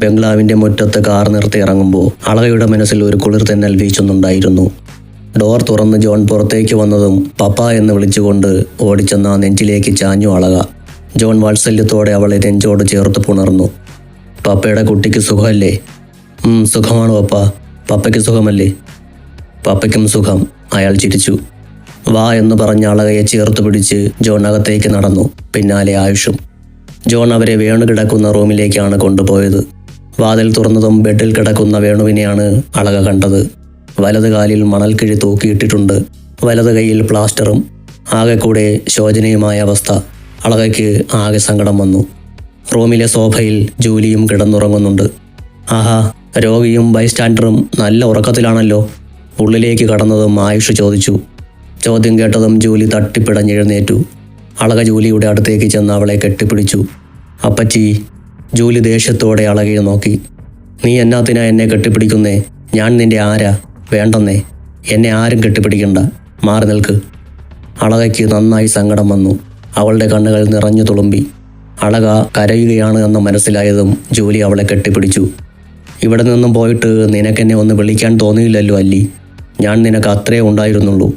ബംഗ്ലാവിന്റെ മുറ്റത്ത് കാർ നിർത്തി ഇറങ്ങുമ്പോൾ അളകയുടെ മനസ്സിൽ ഒരു കുളിർ തെന്നൽ വീശുന്നുണ്ടായിരുന്നു. ഡോർ തുറന്ന് ജോൺ പുറത്തേക്ക് വന്നതും പപ്പ എന്ന് വിളിച്ചുകൊണ്ട് ഓടിച്ചെന്ന നെഞ്ചിലേക്ക് ചാഞ്ഞു അളക. ജോൺ വാത്സല്യത്തോടെ അവളെ നെഞ്ചോട് ചേർത്ത് പുണർന്നു. പപ്പയുടെ കുട്ടിക്ക് സുഖമല്ലേ? സുഖമാണ് പപ്പ. പപ്പയ്ക്ക് സുഖമല്ലേ? പപ്പയ്ക്കും സുഖം അയാൾ ചിരിച്ചു. വാ എന്ന് പറഞ്ഞ അളകയെ ചേർത്ത് പിടിച്ച് ജോൺ അകത്തേക്ക് നടന്നു പിന്നാലെ ആയുഷും. ജോൺ അവരെ വേണു കിടക്കുന്ന റൂമിലേക്കാണ് കൊണ്ടുപോയത്. വാതിൽ തുറന്നതും ബെഡിൽ കിടക്കുന്ന വേണുവിനെയാണ് അളക കണ്ടത്. വലത് കാലിൽ മണൽക്കിഴി തൂക്കിയിട്ടിട്ടുണ്ട്. വലത് കൈയിൽ പ്ലാസ്റ്ററും ആകെ കൂടെ ശോചനീയമായ അവസ്ഥ. അളകയ്ക്ക് ആകെ സങ്കടം വന്നു. റൂമിലെ സോഫയിൽ ജൂലിയും കിടന്നുറങ്ങുന്നുണ്ട്. ആഹാ രോഗിയും ബൈസ്റ്റാൻഡറും നല്ല ഉറക്കത്തിലാണല്ലോ. ഉള്ളിലേക്ക് കടന്നതും ആയുഷ് ചോദിച്ചു. ചോദ്യം കേട്ടതും ജൂലി തട്ടിപ്പിടഞ്ഞെഴുന്നേറ്റു. അളക ജൂലിയുടെ അടുത്തേക്ക് ചെന്ന് അവളെ കെട്ടിപ്പിടിച്ചു. അപ്പച്ചി ജൂലി ദേഷ്യത്തോടെ അളകയെ നോക്കി. നീ എന്നാത്തിനാ എന്നെ കെട്ടിപ്പിടിക്കുന്നേ? ഞാൻ നിന്റെ ആരാ? വേണ്ടെന്നേ. എന്നെ ആരും കെട്ടിപ്പിടിക്കണ്ട. മാറി നിൽക്ക്. അളകയ്ക്ക് നന്നായി സങ്കടം വന്നു. അവളുടെ കണ്ണുകൾ നിറഞ്ഞു തുളുമ്പി. അളക കരയുകയാണ് എന്ന് മനസ്സിലായതും ജൂലി അവളെ കെട്ടിപ്പിടിച്ചു. ഇവിടെ നിന്നും പോയിട്ട് നിനക്കെന്നെ ഒന്ന് വിളിക്കാൻ തോന്നിയില്ലല്ലോ അല്ലി. ഞാൻ നിനക്ക് അത്രേ ഉണ്ടായിരുന്നുള്ളൂ.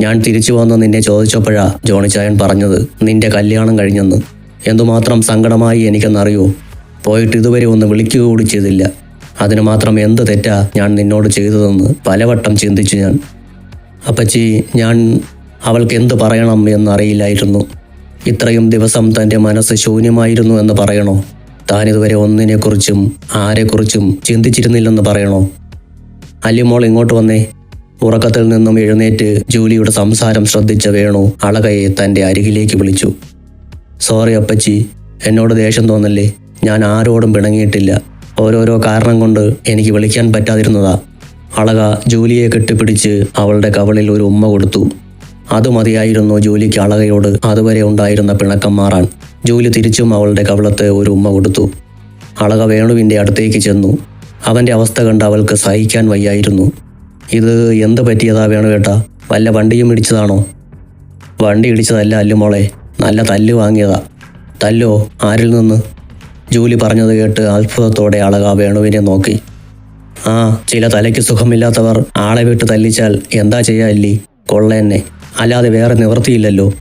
ഞാൻ തിരിച്ചു വന്ന് നിന്നെ ചോദിച്ചപ്പോഴാ ജോണിച്ചായൻ പറഞ്ഞത് നിന്റെ കല്യാണം കഴിഞ്ഞെന്ന്. എന്തുമാത്രം സങ്കടമായി എനിക്കെന്നറിയോ? പോയിട്ട് ഇതുവരെ ഒന്ന് വിളിക്കുക കൂടി ചെയ്തില്ല. അതിന് മാത്രം എന്ത് തെറ്റാ ഞാൻ നിന്നോട് ചെയ്തതെന്ന് പലവട്ടം ചിന്തിച്ചു ഞാൻ. അപ്പച്ചി ഞാൻ അവൾക്ക് എന്ത് പറയണം എന്നറിയില്ലായിരുന്നു ഇത്രയും ദിവസം തന്റെ മനസ്സ് ശൂന്യമായിരുന്നു എന്ന് പറയണോ? താനിതുവരെ ഒന്നിനെക്കുറിച്ചും ആരെക്കുറിച്ചും ചിന്തിച്ചിരുന്നില്ലെന്ന് പറയണോ? അല്ലിമോൾ ഇങ്ങോട്ട് വന്നേ. ഉറക്കത്തിൽ നിന്നും എഴുന്നേറ്റ് ജൂലിയുടെ സംസാരം ശ്രദ്ധിച്ച വേണു അളകയെ തന്റെ അരികിലേക്ക് വിളിച്ചു. സോറി അപ്പച്ചി എന്നോട് ദേഷ്യം തോന്നല്ലേ? ഞാൻ ആരോടും പിണങ്ങിയിട്ടില്ല. ഓരോരോ കാരണം കൊണ്ട് എനിക്ക് വിളിക്കാൻ പറ്റാതിരുന്നതാ. അളക ജൂലിയെ കെട്ടിപ്പിടിച്ച് അവളുടെ കവളിൽ ഒരു ഉമ്മ കൊടുത്തു. അത് മതിയായിരുന്നു ജൂലിക്ക് അളകയോട്. അതുവരെ ഉണ്ടായിരുന്ന പിണക്കം മാറാൻ. ജൂലി തിരിച്ചും അവളുടെ കവളത്തെ ഒരു ഉമ്മ കൊടുത്തു. അളക വേണുവിന്റെ അടുത്തേക്ക് ചെന്നു. അവന്റെ അവസ്ഥ കണ്ട് അവൾക്ക് സഹിക്കാൻ വയ്യായിരുന്നു. ഇത് എന്ത് പറ്റിയതാ വേണു കേട്ടാ വല്ല വണ്ടിയും ഇടിച്ചതാണോ? വണ്ടി ഇടിച്ചതല്ല അല്ലുമോളെ. നല്ല തല്ല് വാങ്ങിയതാ. തല്ലോ ആരിൽ നിന്ന്? ജൂലി പറഞ്ഞത് കേട്ട് അത്ഭുതത്തോടെ അളക വേണുവിനെ നോക്കി. ആ ചില തലയ്ക്ക് സുഖമില്ലാത്തവർ ആളെ വിട്ട് തല്ലിച്ചാൽ എന്താ ചെയ്യാ കൊള്ളയെന്നെ അല്ലാതെ വേറെ നിവൃത്തിയില്ലല്ലോ.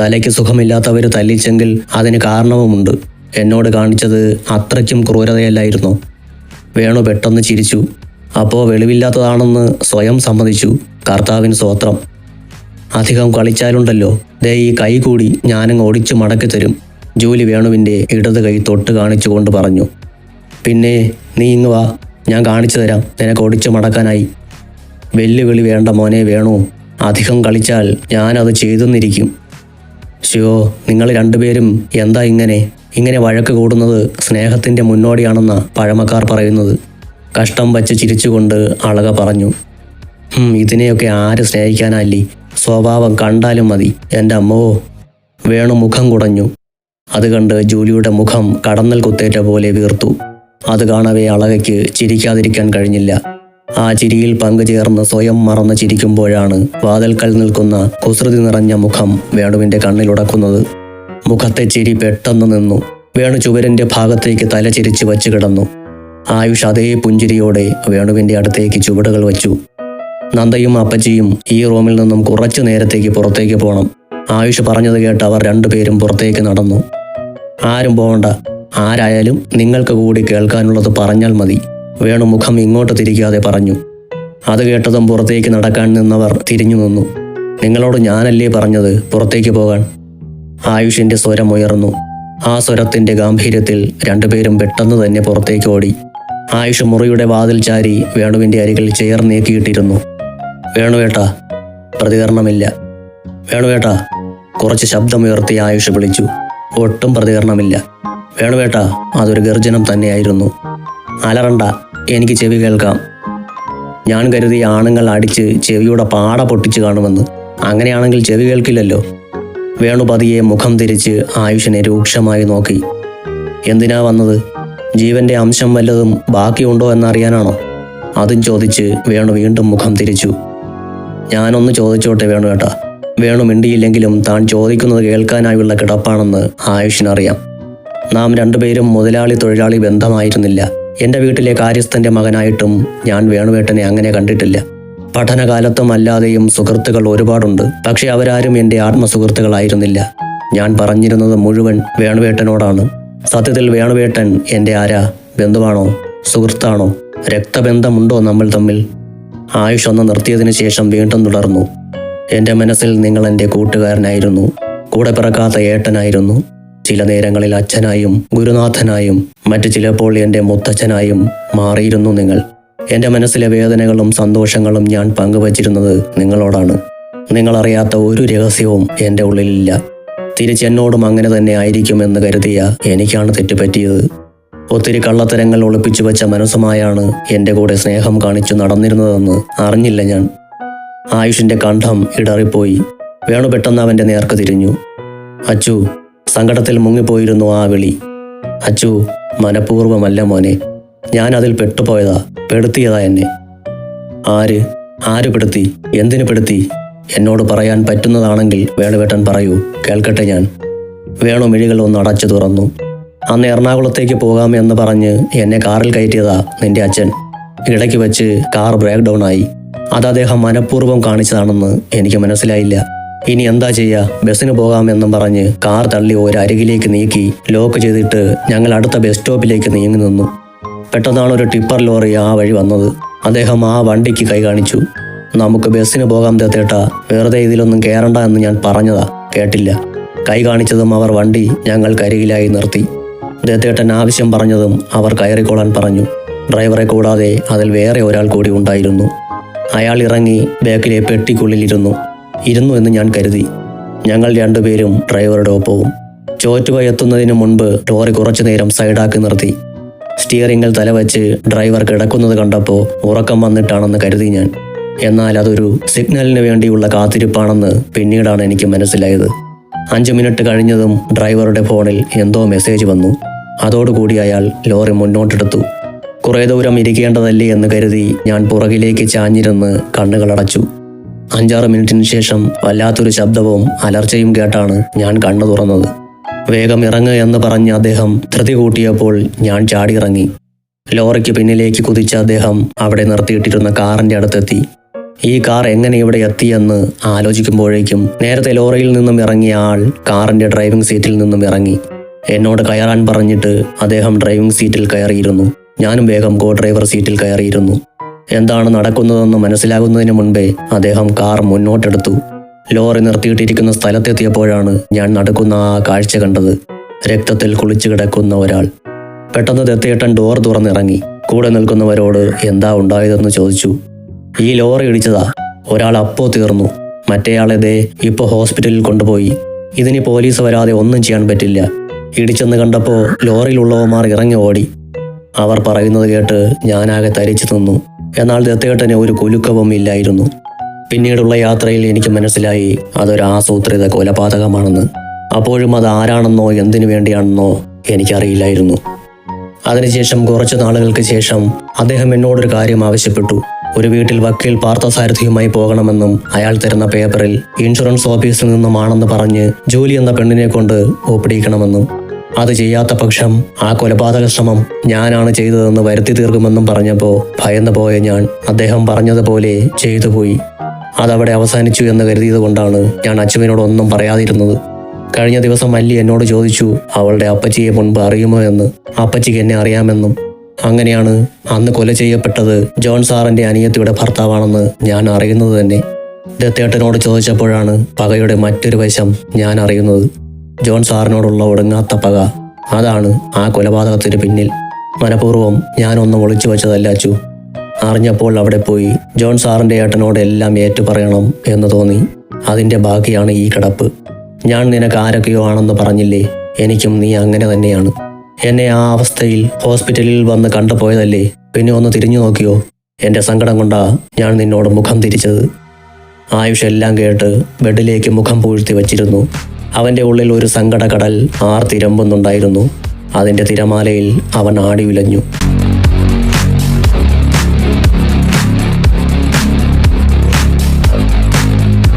തലയ്ക്ക് സുഖമില്ലാത്തവർ തല്ലിച്ചെങ്കിൽ അതിന് കാരണവുമുണ്ട്. എന്നോട് കാണിച്ചത് അത്രയ്ക്കും ക്രൂരതയല്ലായിരുന്നു? വേണു പെട്ടെന്ന് ചിരിച്ചു. അപ്പോൾ വെളിവില്ലാത്തതാണെന്ന് സ്വയം സമ്മതിച്ചു. കർത്താവിന് സ്വോത്രം. അധികം കളിച്ചാലുണ്ടല്ലോ. ദേ ഈ കൈ കൂടി ഞാനങ്ങ് ഓടിച്ചു മടക്കി തരും ജൂലി വേണുവിന്റെ ഇടത് കൈ തൊട്ട് കാണിച്ചുകൊണ്ട് പറഞ്ഞു. പിന്നെ നീ ഇങ്ങ് വാ ഞാൻ കാണിച്ചു തരാം നിനക്ക് ഒടിച്ചു മടക്കാനായി. വെല്ലുവിളി വേണ്ട മോനെ വേണു അധികം കളിച്ചാൽ ഞാനത് ചെയ്തെന്നിരിക്കും. ഷ്യോ നിങ്ങൾ രണ്ടുപേരും എന്താ ഇങ്ങനെ? ഇങ്ങനെ വഴക്ക് കൂടുന്നത് സ്നേഹത്തിന്റെ മുന്നോടിയാണെന്ന പഴമക്കാർ പറയുന്നത്. കഷ്ടം വച്ച് ചിരിച്ചുകൊണ്ട് അളക പറഞ്ഞു. "ഹും, ഇതിനെയൊക്കെ ആര് സ്നേഹിക്കാനല്ലി സ്വഭാവം കണ്ടാലും മതി എന്റെ അമ്മോ വേണു മുഖം കുടഞ്ഞു. അത് കണ്ട് ജൂലിയുടെ മുഖം കടന്നൽ കുത്തേറ്റ പോലെ വീർത്തു. അത് കാണവേ അളകയ്ക്ക് ചിരിക്കാതിരിക്കാൻ കഴിഞ്ഞില്ല. ആ ചിരിയിൽ പങ്കുചേർന്ന് സ്വയം മറന്ന് ചിരിക്കുമ്പോഴാണ് വാതിൽക്കൽ നിൽക്കുന്ന കുസൃതി നിറഞ്ഞ മുഖം വേണുവിന്റെ കണ്ണിലുടക്കുന്നത് മുഖത്തെ ചിരി പെട്ടെന്ന് നിന്നു. വേണു ചുവരന്റെ ഭാഗത്തേക്ക് തല ചിരിച്ച് വച്ചു കിടന്നു. ആയുഷ് അതേ പുഞ്ചിരിയോടെ വേണുവിന്റെ അടുത്തേക്ക് ചുവടുകൾ വച്ചു. നന്ദയും അപ്പച്ചിയും ഈ റൂമിൽ നിന്നും കുറച്ചു നേരത്തേക്ക് പുറത്തേക്ക് പോകണം ആയുഷ് പറഞ്ഞത് കേട്ട് അവർ രണ്ടുപേരും പുറത്തേക്ക് നടന്നു. ആരും പോകണ്ട ആരായാലും നിങ്ങൾക്ക് കൂടി കേൾക്കാനുള്ളത് പറഞ്ഞാൽ മതി. വേണു മുഖം ഇങ്ങോട്ട് തിരിക്കാതെ പറഞ്ഞു. അത് കേട്ടതും പുറത്തേക്ക് നടക്കാൻ നിന്നവർ തിരിഞ്ഞു നിന്നു. നിങ്ങളോട് ഞാനല്ലേ പറഞ്ഞത് പുറത്തേക്ക് പോകാൻ? ആയുഷിന്റെ സ്വരം ഉയർന്നു. ആ സ്വരത്തിന്റെ ഗാംഭീര്യത്തിൽ രണ്ടുപേരും പെട്ടെന്ന് തന്നെ പുറത്തേക്ക് ഓടി. ആയുഷ് മുറിയുടെ വാതിൽ ചാരി വേണുവിന്റെ അരികിൽ ചെയർ നീക്കിയിട്ടിരുന്നു വേണുവേട്ടാ പ്രതികരണമില്ല. വേണുവേട്ടാ കുറച്ച് ശബ്ദമുയർത്തി ആയുഷ് വിളിച്ചു. ഒട്ടും പ്രതികരണമില്ല. വേണുവേട്ടാ അതൊരു ഗർജനം തന്നെയായിരുന്നു. അലറണ്ട എനിക്ക് ചെവി കേൾക്കാം. ഞാൻ കരുതി ആണുങ്ങൾ അടിച്ച് ചെവിയുടെ പാട പൊട്ടിച്ചു കാണുമെന്ന്. അങ്ങനെയാണെങ്കിൽ ചെവി കേൾക്കില്ലല്ലോ. വേണു പതിയെ മുഖം തിരിച്ച് ആയുഷിനെ രൂക്ഷമായി നോക്കി. എന്തിനാ വന്നത്? ജീവന്റെ അംശം വല്ലതും ബാക്കിയുണ്ടോ എന്നറിയാനാണോ? അതും ചോദിച്ച് വേണു വീണ്ടും മുഖം തിരിച്ചു. ഞാനൊന്ന് ചോദിച്ചോട്ടെ വേണു ഏട്ടാ. വേണു മിണ്ടിയില്ലെങ്കിലും താൻ ചോദിക്കുന്നത് കേൾക്കാനായുള്ള കിടപ്പാണെന്ന് ആയുഷിനറിയാം. നാം രണ്ടുപേരും മുതലാളി തൊഴിലാളി ബന്ധമായിരുന്നില്ല. എന്റെ വീട്ടിലെ കാര്യസ്ഥന്റെ മകനായിട്ടും ഞാൻ വേണുവേട്ടനെ അങ്ങനെ കണ്ടിട്ടില്ല. പഠനകാലത്തും അല്ലാതെയും സുഹൃത്തുക്കൾ ഒരുപാടുണ്ട്. പക്ഷെ അവരാരും എന്റെ ആത്മസുഹൃത്തുക്കളായിരുന്നില്ല. ഞാൻ പറഞ്ഞിരുന്നത് മുഴുവൻ വേണുവേട്ടനോടാണ്. സത്യത്തിൽ വേണുവേട്ടൻ എന്റെ ആരാ? ബന്ധുവാണോ? സുഹൃത്താണോ? രക്തബന്ധമുണ്ടോ നമ്മൾ തമ്മിൽ? ആയുഷ് ഒന്ന് നിർത്തിയതിനു ശേഷം വീണ്ടും തുടർന്നു. എന്റെ മനസ്സിൽ നിങ്ങൾ എന്റെ കൂട്ടുകാരനായിരുന്നു. കൂടെ പിറക്കാത്ത ഏട്ടനായിരുന്നു. ചില നേരങ്ങളിൽ അച്ഛനായും ഗുരുനാഥനായും മറ്റു ചിലപ്പോൾ എന്റെ മുത്തച്ഛനായും മാറിയിരുന്നു നിങ്ങൾ. എന്റെ മനസ്സിലെ വേദനകളും സന്തോഷങ്ങളും ഞാൻ പങ്കുവച്ചിരുന്നത് നിങ്ങളോടാണ്. നിങ്ങളറിയാത്ത ഒരു രഹസ്യവും എന്റെ ഉള്ളിലില്ല. തിരിച്ചെന്നോടും അങ്ങനെ തന്നെ ആയിരിക്കുമെന്ന് കരുതിയ എനിക്കാണ് തെറ്റുപറ്റിയത്. ഒത്തിരി കള്ളത്തരങ്ങൾ ഒളിപ്പിച്ചു വെച്ച മനസ്സുമായാണ് എന്റെ കൂടെ സ്നേഹം കാണിച്ചു നടന്നിരുന്നതെന്ന് അറിഞ്ഞില്ല ഞാൻ. ആയുഷിന്റെ കണ്ഠം ഇടറിപ്പോയി. വേണു പെട്ടെന്ന് അവന്റെ നേർക്ക് തിരിഞ്ഞു. അച്ചു സങ്കടത്തിൽ മുങ്ങിപ്പോയിരുന്നു ആ വിളി. അച്ചു മനഃപൂർവമല്ല മോനെ. ഞാൻ അതിൽ പെട്ടുപോയതാ പെടുത്തിയതാ എന്നെ. ആര്? ആര് പെടുത്തി? എന്തിനു പെടുത്തി? എന്നോട് പറയാൻ പറ്റുന്നതാണെങ്കിൽ വേണുവേട്ടൻ പറയൂ കേൾക്കട്ടെ ഞാൻ. വേണു മിഴികൾ ഒന്ന് അടച്ചു തുറന്നു. അന്ന് എറണാകുളത്തേക്ക് പോകാമെന്ന് പറഞ്ഞ് എന്നെ കാറിൽ കയറ്റിയതാ നിന്റെ അച്ഛൻ. ഇടയ്ക്ക് വെച്ച് കാർ ബ്രേക്ക് ഡൗൺ ആയി. അത് അദ്ദേഹം മനഃപൂർവം കാണിച്ചതാണെന്ന് എനിക്ക് മനസ്സിലായില്ല. ഇനി എന്താ ചെയ്യുക ബസ്സിന് പോകാമെന്നും പറഞ്ഞ് കാർ തള്ളി ഒരരികിലേക്ക് നീക്കി ലോക്ക് ചെയ്തിട്ട് ഞങ്ങൾ അടുത്ത ബസ് സ്റ്റോപ്പിലേക്ക് നീങ്ങി നിന്നു. പെട്ടെന്നാണ് ഒരു ടിപ്പർ ലോറി ആ വഴി വന്നത്. അദ്ദേഹം ആ വണ്ടിക്ക് കൈ കാണിച്ചു. നമുക്ക് ബസ്സിന് പോകാം തേട്ട. വെറുതെ ഇതിലൊന്നും കയറണ്ട എന്ന് ഞാൻ പറഞ്ഞതാ. കേട്ടില്ല. കൈ കാണിച്ചതും അവർ വണ്ടി ഞങ്ങൾക്കരികിലായി നിർത്തി. ദത്തേട്ടൻ ആവശ്യം പറഞ്ഞതും അവർ കയറിക്കോളാൻ പറഞ്ഞു. ഡ്രൈവറെ കൂടാതെ അതിൽ വേറെ ഒരാൾ കൂടി ഉണ്ടായിരുന്നു. അയാൾ ഇറങ്ങി ബാക്കിലെ പെട്ടിക്കുള്ളിലിരുന്നു. ഇരുന്നു എന്ന് ഞാൻ കരുതി. ഞങ്ങൾ രണ്ടുപേരും ഡ്രൈവറുടെ ഒപ്പവും. ചോറ്റുവ എത്തുന്നതിന് മുൻപ് ടോറി കുറച്ചു നേരം സൈഡാക്കി നിർത്തി. സ്റ്റിയറിംഗിൽ തലവച്ച് ഡ്രൈവർ കിടക്കുന്നത് കണ്ടപ്പോൾ ഉറക്കം വന്നിട്ടാണെന്ന് കരുതി ഞാൻ. എന്നാൽ അതൊരു സിഗ്നലിന് വേണ്ടിയുള്ള കാത്തിരിപ്പാണെന്ന് പിന്നീടാണ് എനിക്ക് മനസ്സിലായത്. അഞ്ചു മിനിറ്റ് കഴിഞ്ഞതും ഡ്രൈവറുടെ ഫോണിൽ എന്തോ മെസ്സേജ് വന്നു. അതോടുകൂടി അയാൾ ലോറി മുന്നോട്ടെടുത്തു. കുറേ ദൂരം ഇരിക്കേണ്ടതല്ലേ എന്ന് കരുതി ഞാൻ പുറകിലേക്ക് ചാഞ്ഞിരുന്ന് കണ്ണുകളടച്ചു അഞ്ചാറ് മിനിറ്റിന് ശേഷം വല്ലാത്തൊരു ശബ്ദവും അലർച്ചയും കേട്ടാണ് ഞാൻ കണ്ണു തുറന്നത്. വേഗം ഇറങ്ങ് എന്ന് പറഞ്ഞ അദ്ദേഹം ധൃതി കൂട്ടിയപ്പോൾ ഞാൻ ചാടിയിറങ്ങി. ലോറിക്ക് പിന്നിലേക്ക് കുതിച്ച അദ്ദേഹം അവിടെ നിർത്തിയിട്ടിരുന്ന കാറിന്റെ അടുത്തെത്തി. ഈ കാർ എങ്ങനെ ഇവിടെ എത്തിയെന്ന് ആലോചിക്കുമ്പോഴേക്കും നേരത്തെ ലോറിയിൽ നിന്നും ഇറങ്ങിയ ആൾ കാറിന്റെ ഡ്രൈവിംഗ് സീറ്റിൽ നിന്നും ഇറങ്ങി. എന്നോട് കയറാൻ പറഞ്ഞിട്ട് അദ്ദേഹം ഡ്രൈവിംഗ് സീറ്റിൽ കയറിയിരുന്നു. ഞാനും വേഗം കോ ഡ്രൈവർ സീറ്റിൽ കയറിയിരുന്നു. എന്താണ് നടക്കുന്നതെന്ന് മനസ്സിലാകുന്നതിന് മുൻപേ അദ്ദേഹം കാർ മുന്നോട്ടെടുത്തു. ലോറി നിർത്തിയിട്ടിരിക്കുന്ന സ്ഥലത്തെത്തിയപ്പോഴാണ് ഞാൻ നടക്കുന്ന ആ കാഴ്ച കണ്ടത്. രക്തത്തിൽ കുളിച്ചു കിടക്കുന്ന ഒരാൾ. പെട്ടെന്ന് ദത്തേട്ടൻ ഡോർ തുറന്നിറങ്ങി. കൂടെ നിൽക്കുന്നവരോട് എന്താ ഉണ്ടായതെന്ന് ചോദിച്ചു. ഈ ലോറി ഇടിച്ചതാ. ഒരാൾ അപ്പോ തീർന്നു. മറ്റേയാളെ ദേ ഇപ്പോ ഹോസ്പിറ്റലിൽ കൊണ്ടുപോയി. ഇതിനി പോലീസ് വരാതെ ഒന്നും ചെയ്യാൻ പറ്റില്ല. ഇടിച്ചെന്ന് കണ്ടപ്പോൾ ലോറിയിലുള്ളവന്മാർ ഇറങ്ങി ഓടി. അവർ പറയുന്നത് കേട്ട് ഞാനാകെ തരിച്ചു നിന്നു. എന്നാൽ ദത്തേട്ടന് ഒരു കുലുക്കവും ഇല്ലായിരുന്നു. പിന്നീടുള്ള യാത്രയിൽ എനിക്ക് മനസ്സിലായി അതൊരു ആസൂത്രിത കൊലപാതകമാണെന്ന്. അപ്പോഴും അത് ആരാണെന്നോ എന്തിനു വേണ്ടിയാണെന്നോ എനിക്കറിയില്ലായിരുന്നു. അതിനുശേഷം കുറച്ചു നാളുകൾക്ക് ശേഷം അദ്ദേഹം എന്നോടൊരു കാര്യം ആവശ്യപ്പെട്ടു. ഒരു വീട്ടിൽ വക്കീൽ പാർത്ഥസാരഥിയുമായി പോകണമെന്നും അയാൾ തരുന്ന പേപ്പറിൽ ഇൻഷുറൻസ് ഓഫീസിൽ നിന്നുമാണെന്ന് പറഞ്ഞ് ജോലി എന്ന പെണ്ണിനെ കൊണ്ട് ഒപ്പിടിക്കണമെന്നും. അത് ചെയ്യാത്ത പക്ഷം ആ കൊലപാതക ശ്രമം ഞാനാണ് ചെയ്തതെന്ന് വരുത്തി തീർക്കുമെന്നും പറഞ്ഞപ്പോൾ ഭയന്നു പോയ ഞാൻ അദ്ദേഹം പറഞ്ഞതുപോലെ ചെയ്തു പോയി. അതവിടെ അവസാനിച്ചു എന്ന് കരുതിയതുകൊണ്ടാണ് ഞാൻ അച്ചുവിനോട് ഒന്നും പറയാതിരുന്നത്. കഴിഞ്ഞ ദിവസം മല്ലി എന്നോട് ചോദിച്ചു അവളുടെ അപ്പച്ചിയെ മുൻപ് അറിയുമോ എന്ന്? അപ്പച്ചിക്ക് എന്നെ അറിയാമെന്നും. അങ്ങനെയാണ് അന്ന് കൊല ചെയ്യപ്പെട്ടത് ജോൺ സാറിന്റെ അനിയത്തിയുടെ ഭർത്താവാണെന്ന് ഞാൻ അറിയുന്നത് തന്നെ. ദത്തേട്ടനോട് ചോദിച്ചപ്പോഴാണ് പകയുടെ മറ്റൊരു വശം ഞാൻ അറിയുന്നത്. ജോൺ സാറിനോടുള്ള ഒടുങ്ങാത്ത പക. അതാണ് ആ കൊലപാതകത്തിന് പിന്നിൽ. മനഃപൂർവം ഞാനൊന്ന് ഒളിച്ചു വെച്ചതല്ല അച്ചു. അറിഞ്ഞപ്പോൾ അവിടെ പോയി ജോൺ സാറിന്റെ ഏട്ടനോട് എല്ലാം ഏറ്റുപറയണം എന്ന് തോന്നി. അതിന്റെ ബാക്കിയാണ് ഈ കിടപ്പ്. ഞാൻ നിനക്ക് ആരൊക്കെയോ ആണെന്ന് പറഞ്ഞില്ലേ? എനിക്കും നീ അങ്ങനെ തന്നെയാണ്. എന്നെ ആ അവസ്ഥയിൽ ഹോസ്പിറ്റലിൽ വന്ന് കണ്ടുപോയതല്ലേ പിന്നെ ഒന്ന് തിരിഞ്ഞു നോക്കിയോ? എന്റെ സങ്കടം കൊണ്ടാ ഞാൻ നിന്നോട് മുഖം തിരിച്ചത്. ആയുഷ് എല്ലാം കേട്ട് ബെഡിലേക്ക് മുഖം പൂഴ്ത്തി വച്ചിരുന്നു. അവന്റെ ഉള്ളിൽ ഒരു സങ്കടകടൽ ആർത്തിരമ്പുന്നുണ്ടായിരുന്നു. അതിന്റെ തിരമാലയിൽ അവൻ ആടിയുലഞ്ഞു.